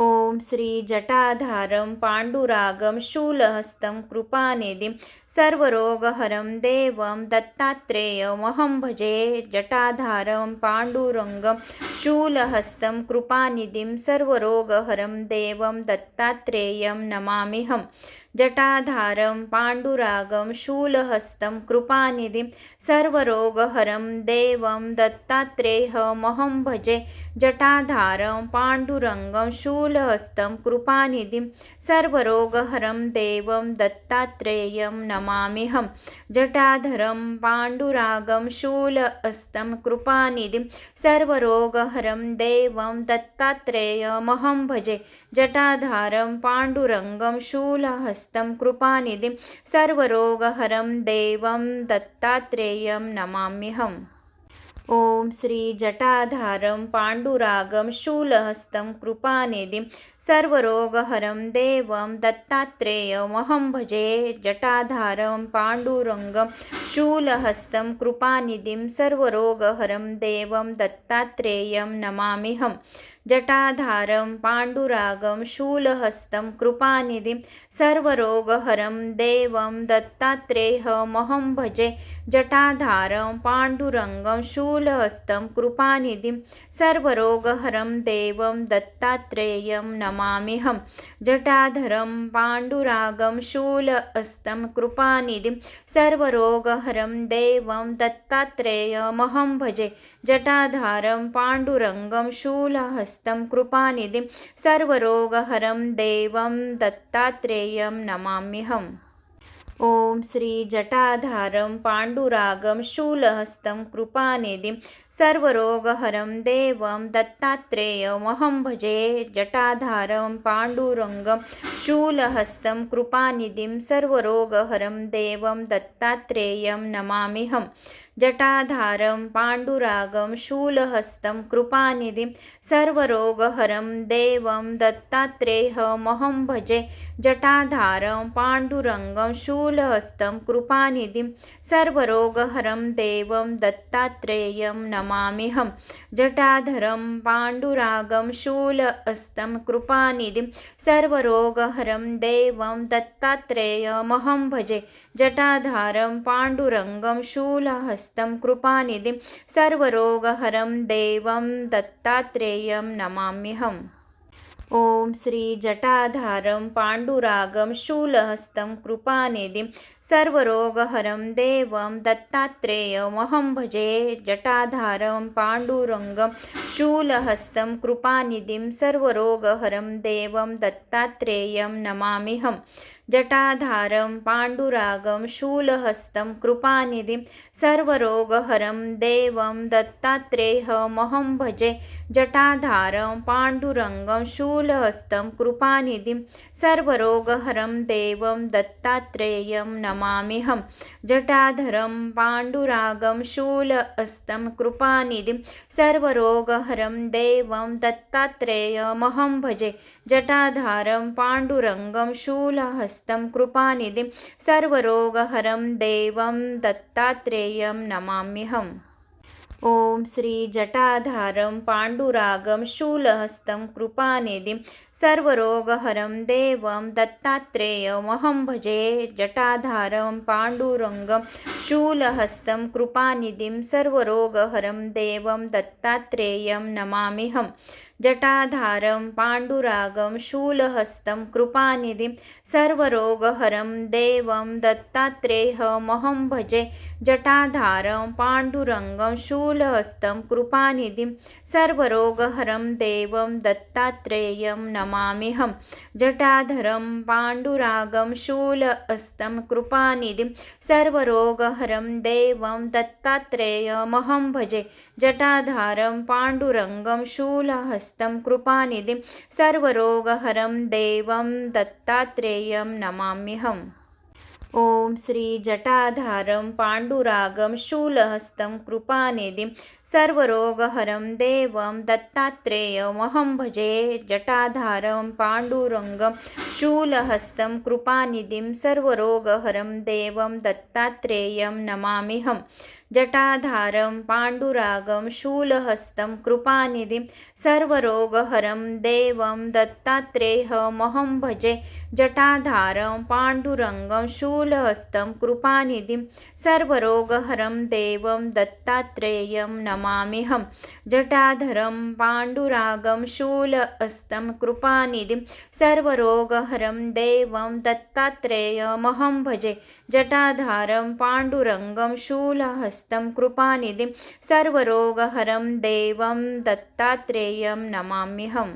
ॐ श्रीजटाधारं पाण्डुरागं शूलहस्तं कृपानिधिं सर्वरोगहरं देवं दत्तात्रेयमहं भजे जटाधारं पाण्डुरङ्गं शूलहस्तं कृपानिधिं सर्वरोगहरं देवं दत्तात्रेयं नमाम्यहम् जटाधारं, पाण्डुरागं, शूलहस्तं, कृपानिधिं, सर्वरोगहरं, देवं दत्तात्रेयमहं भजे, जटाधारं, पाण्डुरङ्गं, शूलहस्तं, कृपानिधिं, सर्वरोगहरं, देवं, दत्तात्रेयं नमाम्यहं। जटाधरं, पाण्डुरागं, शूलहस्तं, कृपानिधिं, सर्वरोगहरं, देवं दत्तात्रेयमहं भजे जटाधारं पाण्डुरङ्गं शूलहस्तं कृपानिधिं सर्वरोगहरं देवं दत्तात्रेयं नमाम्यहम्। ॐ श्रीजटाधारं पाण्डुरागं शूलहस्तं कृपानिधिं सर्वरोगहरं देवं दत्तात्रेयमहं भजे। जटाधारं पाण्डुरङ्गं शूलहस्तं कृपानिधिं सर्वरोगहरं देवं दत्तात्रेयं नमाम्यहम्। जटाधारं पाण्डुरागं शूलहस्तं कृपानिधिं सर्वरोगहरं देवं दत्तात्रेयमहं भजे जटाधारं पाण्डुरङ्गं शूलहस्तं कृपानिधिं सर्वरोगहरं देवं दत्तात्रेयं नमाम्यहं। जटाधरं पाण्डुरागं शूलहस्तं कृपानिधिं सर्वरोगहरं देवं दत्तात्रेयमहं भजे जटाधारं पाण्डुरङ्गं शूलहस्तं कृपानिधिं सर्वरोगहरं देवं दत्तात्रेयं नमाम्यहम्। ॐ श्रीजटाधारं पाण्डुरागं शूलहस्तं कृपानिधिं सर्वरोगहरं देवं दत्तात्रेयमहं भजे जटाधारं पाण्डुरङ्गं शूलहस्तं कृपानिधिं सर्वरोगहरं देवं दत्तात्रेयं नमाम्यहम्। जटाधारं पाण्डुरागं शूलहस्तं कृपानिधिं सर्वरोगहरं देवं दत्तात्रेयमहं भजे जटाधारं पाण्डुरङ्गं शूलहस्तं कृपानिधिं सर्वरोगहरं देवं दत्तात्रेयं नमामिहं जटाधरं पाण्डुरागं शूलहस्तं कृपानिधिं सर्वरोगहरं देवं दत्तात्रेयमहं भजे जटाधारं पाण्डुरङ्गं शूलहस्तं कृपानिधिं सर्वरोगहरं देवं दत्तात्रेयं नमाम्यहम्। ॐ श्रीजटाधारं पाण्डुरागं शूलहस्तं कृपानिधिं सर्वरोगहरं देवं दत्तात्रेयमहं भजे। जटाधारं पाण्डुरङ्गं शूलहस्तं कृपानिधिं सर्वरोगहरं देवं दत्तात्रेयं नमाम्यहम्। जटाधारं, पाण्डुरागं, शूलहस्तं, कृपानिधिं, सर्वरोगहरं, देवं दत्तात्रेयमहं भजे, जटाधारं, पाण्डुरङ्गं, शूलहस्तं, कृपानिधिं, सर्वरोगहरं, देवं, दत्तात्रेयं नमाम्यहं। जटाधरं, पाण्डुरागं, शूलहस्तं, कृपानिधिं, सर्वरोगहरं, देवं दत्तात्रेयमहं भजे जटाधारं पाण्डुरङ्गं शूलहस्तं कृपानिधिं सर्वरोगहरं देवं दत्तात्रेयं नमाम्यहम्। ॐ श्रीजटाधारं पाण्डुरागं शूलहस्तं कृपानिधिं सर्वरोगहरं देवं दत्तात्रेयमहं भजे। जटाधारं पाण्डुरङ्गं शूलहस्तं कृपानिधिं सर्वरोगहरं देवं दत्तात्रेयं नमाम्यहम्। जटाधारं, पाण्डुरागं, शूलहस्तं, कृपानिधिं, सर्वरोगहरं, देवं दत्तात्रेयमहं भजे, जटाधारं, पाण्डुरङ्गं, शूलहस्तं, कृपानिधिं, सर्वरोगहरं, देवं, दत्तात्रेयं नमाम्यहं। जटाधरं, पाण्डुरागं, शूलहस्तं, कृपानिधिं, सर्वरोगहरं, देवं दत्तात्रेयमहं भजे, जटाधारं, पाण्डुरङ्गं, शूलहस्तं कृपानिधिं सर्वरोगहरं देवं दत्तात्रेयं नमाम्यहम्। ॐ श्रीजटाधारं पाण्डुरागं शूलहस्तं कृपानिधिं सर्वरोगहरं देवं दत्तात्रेयमहं भजे जटाधारं पाण्डुरङ्गं शूलहस्तं कृपानिधिं सर्वरोगहरं देवं दत्तात्रेयं नमाम्यहम्। जटाधारं पाण्डुरागं शूलहस्तं कृपानिधिं सर्वरोगहरं देवं दत्तात्रेयमहं भजे जटाधारं पाण्डुरङ्गं शूलहस्तं कृपानिधिं सर्वरोगहरं देवं दत्तात्रेयं नमामिहं जटाधरं पाण्डुरागं शूलहस्तं कृपानिधिं सर्वरोगहरं देवं दत्तात्रेयमहं भजे जटाधारं पाण्डुरङ्गं शूलहस्तं कृपानिधिं सर्वरोगहरं देवं दत्तात्रेयं नमाम्यहम्।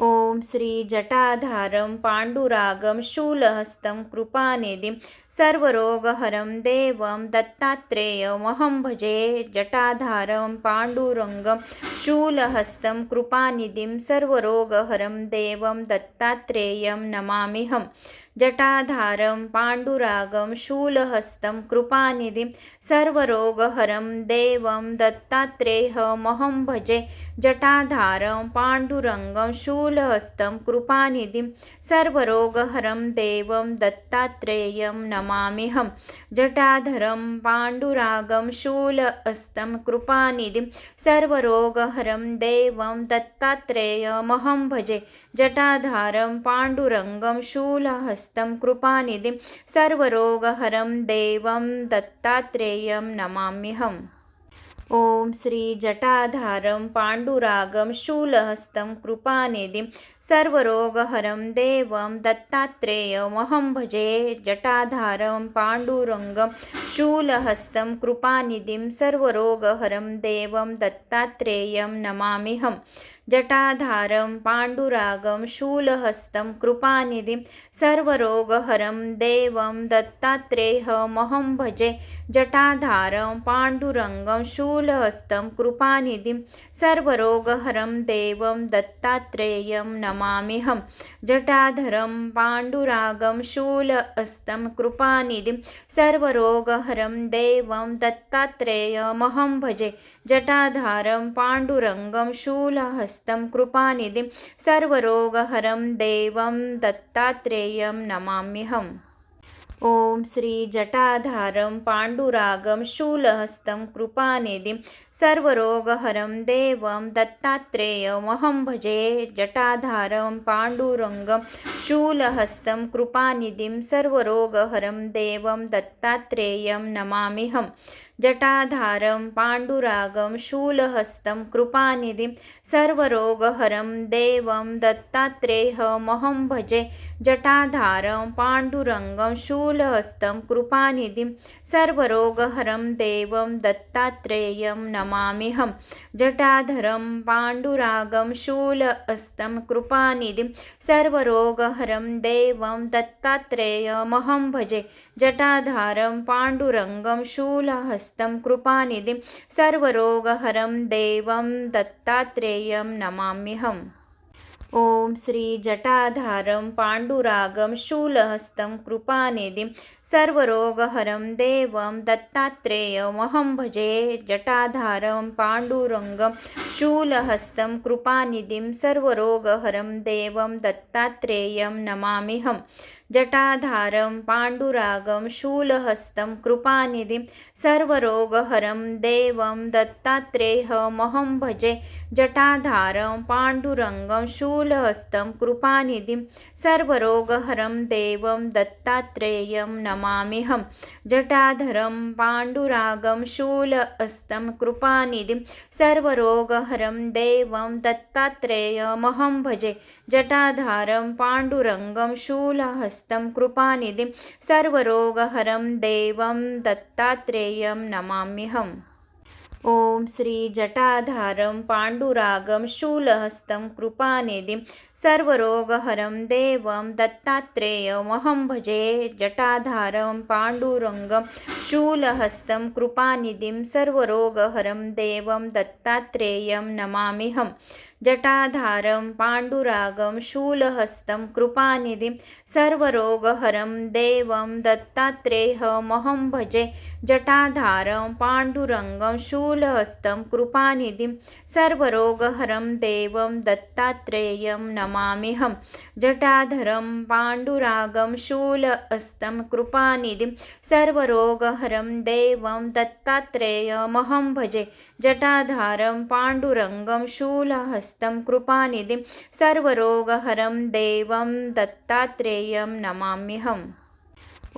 ॐ श्रीजटाधारं पाण्डुरागं शूलहस्तं कृपानिधिं सर्वरोगहरं देवं दत्तात्रेयमहं भजे जटाधारं पाण्डुरङ्गं शूलहस्तं कृपानिधिं सर्वरोगहरं देवं दत्तात्रेयं नमाम्यहम्। जटाधारं पाण्डुरागं शूलहस्तं कृपानिधिं सर्वरोगहरं देवं दत्तात्रेयमहं भजे जटाधारं पाण्डुरङ्गं शूलहस्तं कृपानिधिं सर्वरोगहरं देवं दत्तात्रेयं नमाम्यहं। जटाधरं पाण्डुरागं शूलहस्तं कृपानिधिं सर्वरोगहरं देवं दत्तात्रेयमहं भजे। जटाधारं पाण्डुरङ्गं शूलहस्तं कृपानिधिं सर्वरोगहरं देवं दत्तात्रेयं नमाम्यहम्। ॐ श्री जटाधारं पाण्डुरागं शूलहस्तं कृपानिधिं सर्वरोगहरं देवं दत्तात्रेयमहं भजे जटाधारं पाण्डुरङ्गं शूलहस्तं कृपानिधिं सर्वरोगहरं देवं दत्तात्रेयं नमाम्यहम् जटाधारं पाण्डुरागं शूलहस्तं कृपानिधिं सर्वरोगहरं देवं दत्तात्रेयमहं भजे जटाधारं पाण्डुरङ्गं शूलहस्तं कृपानिधिं सर्वरोगहरं देवं दत्तात्रेयं नमामिहं जटाधरं पाण्डुरागं शूलहस्तं कृपानिधिं सर्वरोगहरं देवं दत्तात्रेयमहं भजे। जटाधारं पाण्डुरङ्गं शूलहस्तं कृपानिधिं सर्वरोगहरं देवं दत्तात्रेयं नमाम्यहम् ॐ श्री जटाधारम पांडुरागम शूलहस्तं कृपानिधिं सर्वरोगहरं देवं दत्तात्रेयमहं भजे जटाधारं पाण्डुरङ्गं शूलहस्तं कृपानिधिं सर्वरोगहरं देवं दत्तात्रेयं नमाम्यहम् जटाधारं पाण्डुरागं शूलहस्तं कृपानिधिं सर्वरोगहरं देवं दत्तात्रेयमहं भजे जटाधारं पाण्डुरङ्गं शूलहस्तं कृपानिधिं सर्वरोगहरं देवं दत्तात्रेयं नमाम्यहं जटाधरं, पाण्डुरागं, शूलहस्तं, कृपानिधिं, सर्वरोगहरं, देवं, दत्तात्रेयमहं भजे। जटाधारं, पाण्डुरङ्गं, शूलहस्तं, कृपानिधिं, सर्वरोगहरं, देवं, दत्तात्रेयं नमाम्यहम् ॐ श्री जटाधारं पाण्डुरागं शूलहस्तं कृपानिधिं सर्वरोगहरं देवं दत्तात्रेयमहं भजे जटाधारं पाण्डुरङ्गं शूलहस्तं कृपानिधिं सर्वरोगहरं देवं दत्तात्रेयं नमाम्यहम् जटाधारं पाण्डुरागं शूलहस्तं कृपानिधिं सर्वरोगहरं देवं दत्तात्रेयमहं भजे जटाधारं पाण्डुरङ्गं शूलहस्तं कृपानिधिं सर्वरोगहरं देवं दत्तात्रेयं नमामिहं जटाधरं पाण्डुरागं शूलहस्तं कृपानिधिं सर्वरोगहरं देवं दत्तात्रेयमहं भजे। जटाधारं पाण्डुरङ्गं शूलहस्तं कृपानिधिं सर्वरोगहरं देवं दत्तात्रेयं नमाम्यहम् ॐ श्री जटाधारं पाण्डुरागं शूलहस्तं कृपानिधिं सर्वरोगहरं देवं दत्तात्रेयमहं भजे जटाधारं पाण्डुरङ्गं शूलहस्तं कृपानिधिं सर्वरोगहरं देवं दत्तात्रेयं नमाम्यहम् जटाधारं पाण्डुरागं शूलहस्तं कृपानिधिं सर्वरोगहरं देवं दत्तात्रेयमहं भजे जटाधारं पाण्डुरङ्गं शूलहस्तं कृपानिधिं सर्वरोगहरं देवं दत्तात्रेयं नमाम्यहं। जटाधरं, पाण्डुरागं शूलहस्तं कृपानिधिं, सर्वरोगहरं, देवं, दत्तात्रेयमहं भजे। जटाधारं, पाण्डुरङ्गं, शूलहस्तं, कृपानिधिं, सर्वरोगहरं, देवं, दत्तात्रेयं नमाम्यहम्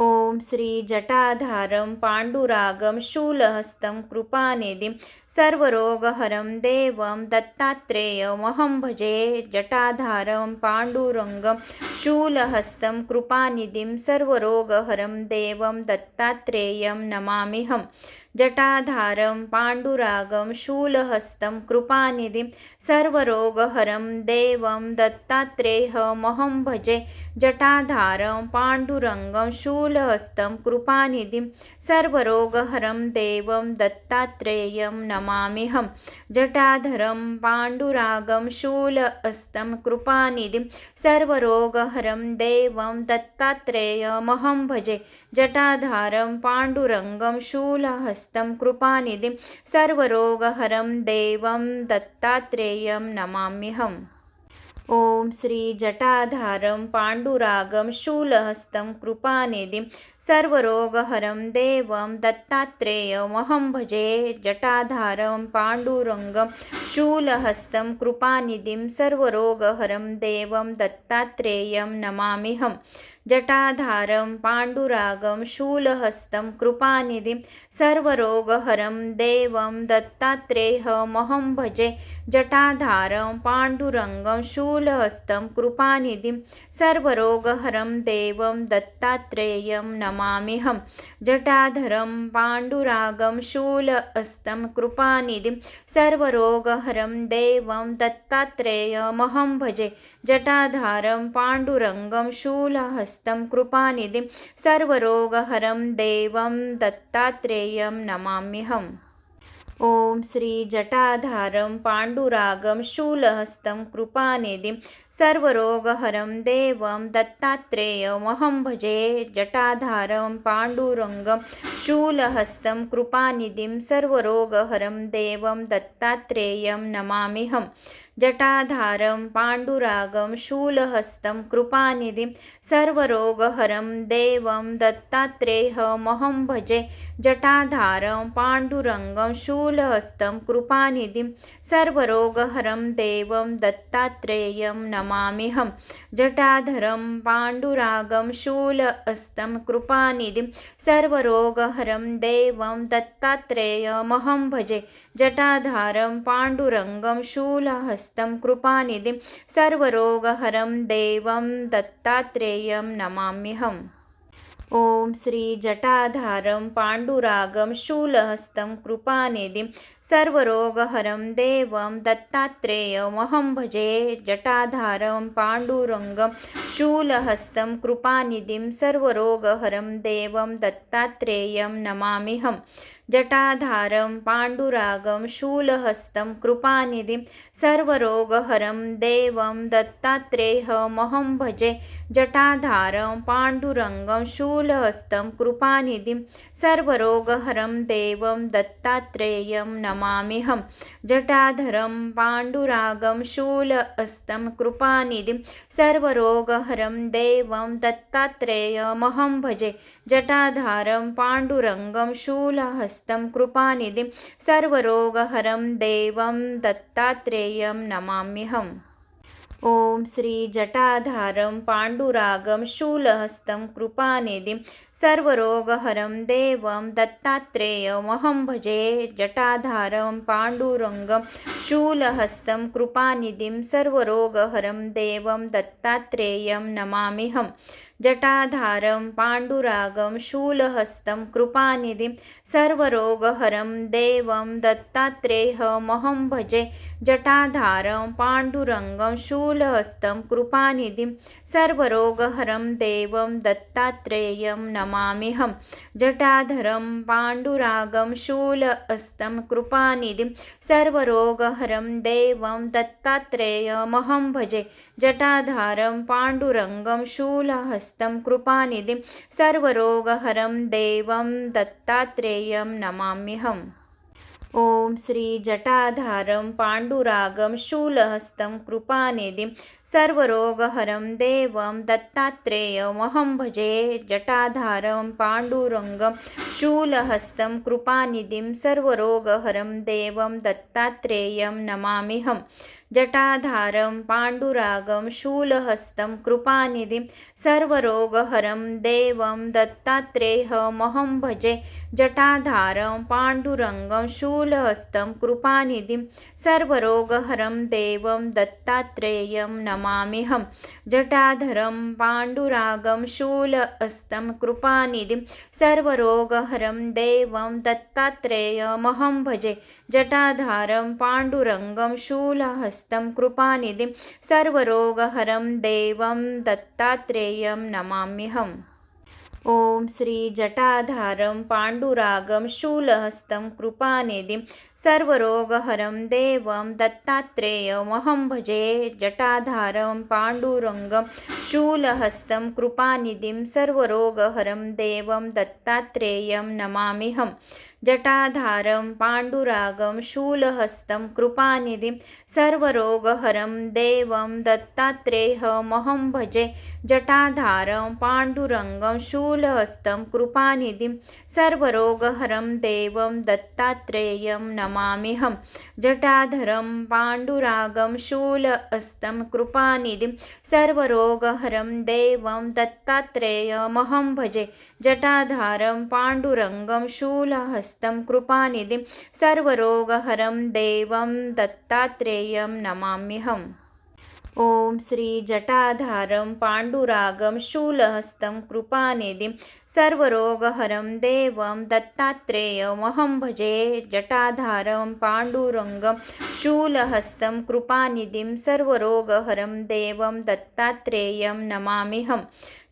ॐ श्री जटाधारं, पाण्डुरागं, शूलहस्तं, कृपानिधिं सर्वरोगहरं देवं दत्तात्रेयमहं भजे जटाधारं पाण्डुरङ्गं शूलहस्तं कृपानिधिं सर्वरोगहरं देवं दत्तात्रेयं नमाम्यहम् जटाधारं पाण्डुरागं शूलहस्तं कृपानिधिं सर्वरोगहरं देवं दत्तात्रेयमहं भजे जटाधारं पाण्डुरङ्गं शूलहस्तं कृपानिधिं सर्वरोगहरं देवं दत्तात्रेयं नमाम्यहं। जटाधरं, पाण्डुरागं शूलहस्तं कृपानिधिं, सर्वरोगहरं, देवं, दत्तात्रेयमहं भजे। जटाधारं, पाण्डुरङ्गं, शूलहस्तं, कृपानिधिं, सर्वरोगहरं, देवं, दत्तात्रेयं नमाम्यहम्। ॐ श्रीजटाधारं पाण्डुरागं शूलहस्तं कृपानिधिं सर्वरोगहरं देवं दत्तात्रेयमहं भजे जटाधारं पाण्डुरङ्गं शूलहस्तं कृपानिधिं सर्वरोगहरं देवं दत्तात्रेयं नमाम्यहम् जटाधारं, पाण्डुरागं, शूलहस्तं, कृपानिधिं, सर्वरोगहरं, देवं दत्तात्रेयमहं भजे, जटाधारं, पाण्डुरङ्गं, शूलहस्तं, कृपानिधिं, सर्वरोगहरं, देवं, दत्तात्रेयं नमाम्यहं। जटाधरं, पाण्डुरागं, शूलहस्तं, कृपानिधिं, सर्वरोगहरं, देवं दत्तात्रेयमहं भजे जटाधारं पाण्डुरङ्गं शूलहस्तं कृपानिधिं सर्वरोगहरं देवं दत्तात्रेयं नमाम्यहम्। ॐ श्री जटाधारं पाण्डुरागं शूलहस्तं कृपानिधिं सर्वरोगहरं देवं दत्तात्रेयमहं भजे। जटाधारं पाण्डुरङ्गं शूलहस्तं कृपानिधिं सर्वरोगहरं देवं दत्तात्रेयं नमाम्यहम्। जटाधारं, पाण्डुरागं, शूलहस्तं, कृपानिधिं, सर्वरोगहरं, देवं दत्तात्रेयमहं भजे, जटाधारं, पाण्डुरङ्गं, शूलहस्तं, कृपानिधिं, सर्वरोगहरं, देवं, दत्तात्रेयं नमाम्यहं। जटाधरं, पाण्डुरागं, शूलहस्तं, कृपानिधिं, सर्वरोगहरं, देवं दत्तात्रेयमहं भजे, जटाधारं, पाण्डुरङ्गं, शूलहस्तं कृपानिधिं। सर्वरोगहरं देवं दत्तात्रेयं नमाम्यहम्। ॐ श्री जटाधारं पाण्डुरागं शूलहस्तं कृपानिधिं। सर्वरोगहरं देवं दत्तात्रेयमहं भजे जटाधारं पाण्डुरङ्गं शूलहस्तं कृपानिधिं सर्वरोगहरं देवं दत्तात्रेयं नमाम्यहम् जटाधारं पाण्डुरागं शूलहस्तं कृपानिधिं सर्वरोगहरं देवं दत्तात्रेयमहं भजे जटाधारं पाण्डुरङ्गं शूलहस्तं कृपानिधिं सर्वरोगहरं देवं दत्तात्रेयं नमाम्यहं जटाधरं, पाण्डुरागं शूलहस्तं कृपानिधिं, सर्वरोगहरं, देवं, दत्तात्रेयमहं भजे। जटाधारं, पाण्डुरङ्गं, शूलहस्तं, कृपानिधिं, सर्वरोगहरं, देवं, दत्तात्रेयं नमाम्यहम् ॐ श्री जटाधारम पाण्डुरागं शूलहस्तं कृपानिधिं सर्वरोगहरं देवं दत्तात्रेयमहं भजे जटाधारं पाण्डुरङ्गं शूलहस्तं कृपानिधिं सर्वरोगहरं देवं दत्तात्रेयं नमाम्यहम् जटाधारं, पाण्डुरागं, शूलहस्तं, कृपानिधिं, सर्वरोगहरं, देवं दत्तात्रेयमहं भजे, जटाधारं, पाण्डुरङ्गं, शूलहस्तं, कृपानिधिं, सर्वरोगहरं, देवं, दत्तात्रेयं नमाम्यहं। जटाधरं, पाण्डुरागं, शूलहस्तं, कृपानिधिं, सर्वरोगहरं, देवं दत्तात्रेयमहं भजे, जटाधारं, पाण्डुरङ्गं, शूलहस्तं कृपानिधिं सर्वरोगहरं देवं दत्तात्रेयं नमाम्यहम्। ॐ श्रीजटाधारं पाण्डुरागं शूलहस्तं कृपानिधिं सर्वरोगहरं देवं दत्तात्रेयमहं भजे जटाधारं पाण्डुरङ्गं शूलहस्तं कृपानिधिं सर्वरोगहरं देवं दत्तात्रेयं नमाम्यहम्। जटाधारं पाण्डुरागं शूलहस्तं कृपानिधिं सर्वरोगहरं देवं दत्तात्रेयमहं भजे जटाधारं पाण्डुरङ्गं शूलहस्तं कृपानिधिं सर्वरोगहरं देवं दत्तात्रेयं नमाम्यहं। जटाधरं पाण्डुरागं शूलहस्तं कृपानिधिं सर्वरोगहरं देवं दत्तात्रेयमहं भजे। जटाधारं पाण्डुरङ्गं शूलहस्तं कृपानिधिं सर्वरोगहरं देवं दत्तात्रेयं नमाम्यहम् ॐ श्री जटाधारं पाण्डुरागं शूलहस्तं कृपानिधिं सर्वरोगहरं देवं दत्तात्रेयमहं भजे जटाधारं पाण्डुरङ्गं शूलहस्तं कृपानिधिं सर्वरोगहरं देवं दत्तात्रेयं नमाम्यहम् जटाधारं पाण्डुरागं शूलहस्तं कृपानिधिं सर्वरोगहरं देवं दत्तात्रेयमहं भजे जटाधारं पाण्डुरङ्गं शूलहस्तं कृपानिधिं सर्वरोगहरं देवं दत्तात्रेयं नमामिहं जटाधरं पाण्डुरागं शूलहस्तं कृपानिधिं सर्वरोगहरं देवं दत्तात्रेयमहं भजे। जटाधारं पाण्डुरङ्गं शूलहस्तं कृपानिधिं सर्वरोगहरं देवं दत्तात्रेयं नमाम्यहम् ॐ श्री जटाधारम पाण्डुरागं शूलहस्तं कृपानिधिं सर्वरोगहरं देवं दत्तात्रेयमहं भजे जटाधारं पाण्डुरङ्गं शूलहस्तं कृपानिधिं सर्वरोगहरं देवं दत्तात्रेयं नमाम्यहम्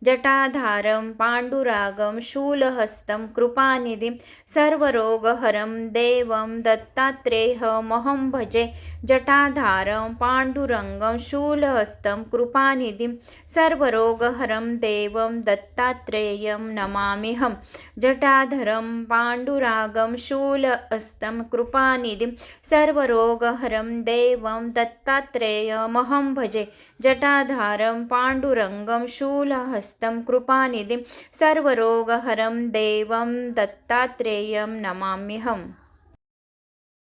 जटाधारं पाण्डुरागं शूलहस्तं कृपानिधिं सर्वरोगहरं देवं दत्तात्रेयमहं भजे जटाधारं पाण्डुरङ्गं शूलहस्तं कृपानिधिं सर्वरोगहरं देवं दत्तात्रेयं नमामिहं। जटाधरं पाण्डुरागं शूलहस्तं कृपानिधिं सर्वरोगहरं देवं दत्तात्रेयमहं भजे जटाधारं पाण्डुरङ्गं शूलहस्तं कृपानिधिं सर्वरोगहरं देवं दत्तात्रेयं नमाम्यहम्।